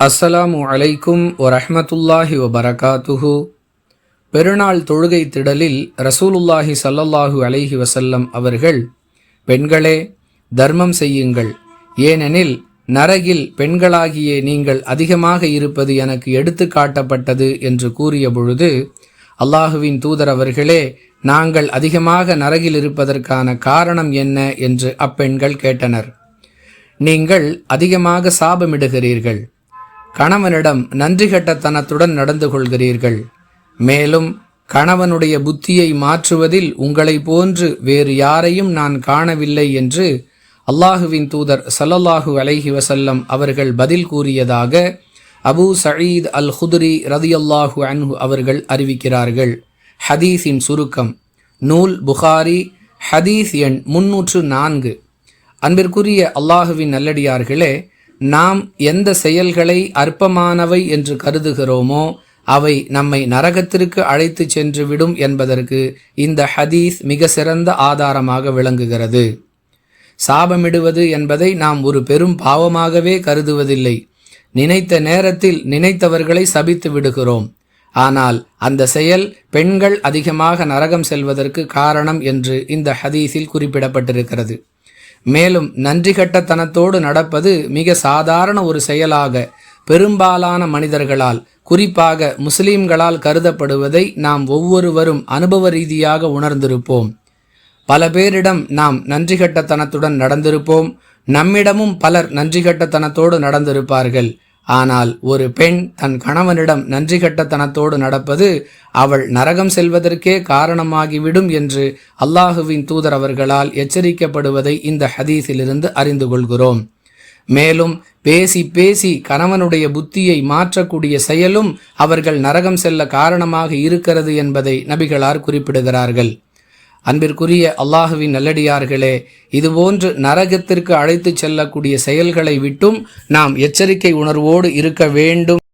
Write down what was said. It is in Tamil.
அஸ்ஸலாமு அலைக்கும் வரஹமத்துல்லாஹி வபரகாத்துஹு. பெருநாள் தொழுகை திடலில் ரசூலுல்லாஹி சல்லல்லாஹு அலைஹி வசல்லம் அவர்கள் பெண்களே தர்மம் செய்யுங்கள். ஏனெனில் நரகில் பெண்களாகிய நீங்கள் அதிகமாக இருப்பது எனக்கு எடுத்து காட்டப்பட்டது என்று கூறிய பொழுது அல்லாஹுவின் தூதர் அவர்களே நாங்கள் அதிகமாக நரகில் இருப்பதற்கான காரணம் என்ன? என்று அப்பெண்கள் கேட்டனர். நீங்கள் அதிகமாக சாபமிடுகிறீர்கள். கணவனிடம் நன்றி கட்டத்தனத்துடன் நடந்து கொள்கிறீர்கள். மேலும் கணவனுடைய புத்தியை மாற்றுவதில் உங்களை போன்று வேறு யாரையும் நான் காணவில்லை என்று அல்லாஹுவின் தூதர் சல்லல்லாஹு அலைஹி வசல்லம் அவர்கள் பதில் கூறியதாக அபு சயீத் அல் ஹுதுரி ரதியல்லாஹு அன்ஹு அவர்கள் அறிவிக்கிறார்கள். ஹதீஸின் சுருக்கம் நூல் புகாரி ஹதீஸ் எண் முன்னூற்று நான்கு. அன்பிற்குரிய அல்லாஹுவின் நல்லடியார்களே நாம் எந்த செயல்களை அற்பமானவை என்று கருதுகிறோமோ அவை நம்மை நரகத்திற்கு அழைத்து சென்று விடும் என்பதற்கு இந்த ஹதீஸ் மிக சிறந்த ஆதாரமாக விளங்குகிறது. சாபமிடுவது என்பதை நாம் ஒரு பெரும் பாவமாகவே கருதுவதில்லை. நினைத்த நேரத்தில் நினைத்தவர்களை சபித்து விடுகிறோம். ஆனால் அந்த செயல் பெண்கள் அதிகமாக நரகம் செல்வதற்கு காரணம் என்று இந்த ஹதீஸில் குறிப்பிடப்பட்டிருக்கிறது. மேலும் நன்றி கட்டத்தனத்தோடு நடப்பது மிக சாதாரண ஒரு செயலாக பெரும்பாலான மனிதர்களால் குறிப்பாக முஸ்லிம்களால் கருதப்படுவதை நாம் ஒவ்வொருவரும் அனுபவ ரீதியாக உணர்ந்திருப்போம். பல பேரிடம் நாம் நன்றி கட்டத்தனத்துடன் நடந்திருப்போம். நம்மிடமும் பலர் நன்றி கட்டத்தனத்தோடு நடந்திருப்பார்கள். ஆனால் ஒரு பெண் தன் கணவனிடம் நன்றி கட்டத்தனத்தோடு நடப்பது அவள் நரகம் செல்வதற்கே காரணமாகிவிடும் என்று அல்லாஹுவின் தூதர் அவர்களால் எச்சரிக்கப்படுவதை இந்த ஹதீஸிலிருந்து அறிந்து கொள்கிறோம். மேலும் பேசி பேசி கணவனுடைய புத்தியை மாற்றக்கூடிய செயலும் அவர்கள் நரகம் செல்ல காரணமாக இருக்கிறது என்பதை நபிகளார் குறிப்பிடுகிறார்கள். அன்பிற்குரிய அல்லாஹுவின் நல்லடியார்களே இதுபோன்று நரகத்திற்கு அழைத்து செல்லக்கூடிய செயல்களை விட்டும் நாம் எச்சரிக்கை உணர்வோடு இருக்க வேண்டும்.